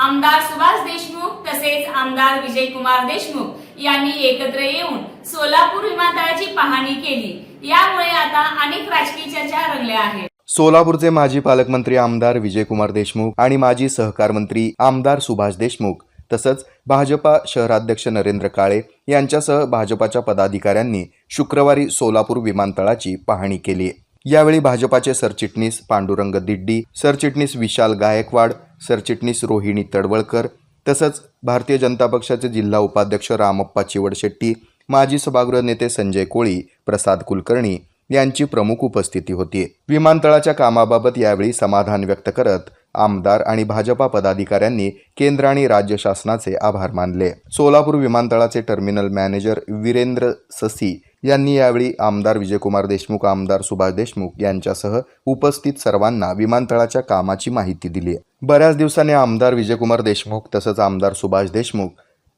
आमदार सुभाष देशमुख तसेच आमदार विजयकुमार देशमुख यांनी एकत्र येऊन सोलापूर विमानतळाची पाहणी केली. यामुळे आता अनेक राजकीय चर्चा रंगल्या आहेत. सोलापूरचे माजी पालकमंत्री आमदार विजयकुमार देशमुख आणि माजी सहकार मंत्री आमदार सुभाष देशमुख तसंच भाजपा शहराध्यक्ष नरेंद्र काळे यांच्यासह भाजपाच्या पदाधिकाऱ्यांनी शुक्रवारी सोलापूर विमानतळाची पाहणी केली. यावेळी भाजपाचे सरचिटणीस पांडुरंग दिड्डी सरचिटणीस विशाल गायकवाड सरचिटणीस रोहिणी तडवळकर तसंच भारतीय जनता पक्षाचे जिल्हा उपाध्यक्ष रामप्पा चिवडशेट्टी माजी सभागृह नेते संजय कोळी प्रसाद कुलकर्णी यांची प्रमुख उपस्थिती होती. विमानतळाच्या कामाबाबत यावेळी समाधान व्यक्त करत आमदार आणि भाजपा पदाधिकाऱ्यांनी केंद्र आणि राज्य शासनाचे आभार मानले. सोलापूर विमानतळाचे टर्मिनल मॅनेजर वीरेंद्र ससी यांनी यावेळी आमदार विजयकुमार देशमुख आमदार सुभाष देशमुख यांच्यासह उपस्थित सर्वांना विमानतळाच्या कामाची माहिती दिली बऱ्याच दिवसांनी आमदार विजयकुमार देशमुख तसंच आमदार सुभाष देशमुख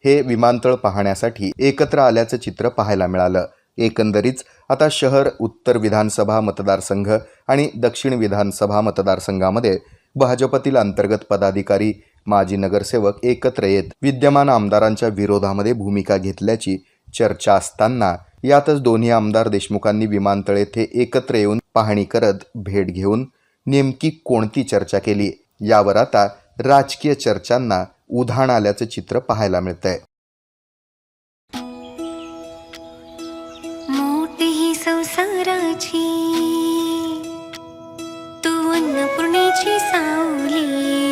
हे विमानतळ पाहण्यासाठी एकत्र आल्याचं चित्र पाहायला मिळालं. एकंदरीत आता शहर उत्तर विधानसभा मतदारसंघ आणि दक्षिण विधानसभा मतदारसंघामध्ये भाजपतील अंतर्गत पदाधिकारी माजी नगरसेवक एकत्र येत विद्यमान आमदारांच्या विरोधामध्ये भूमिका घेतल्याची चर्चा असताना यातच दोन्ही आमदार देशमुखांनी विमानतळ येथे एकत्र येऊन पाहणी करत भेट घेऊन नेमकी कोणती चर्चा केली? यावर आता राजकीय चर्चांना उधाण आल्याचं चित्र पाहायला मिळतंय. संसाराची तू अन्नपूर्णेची सावली.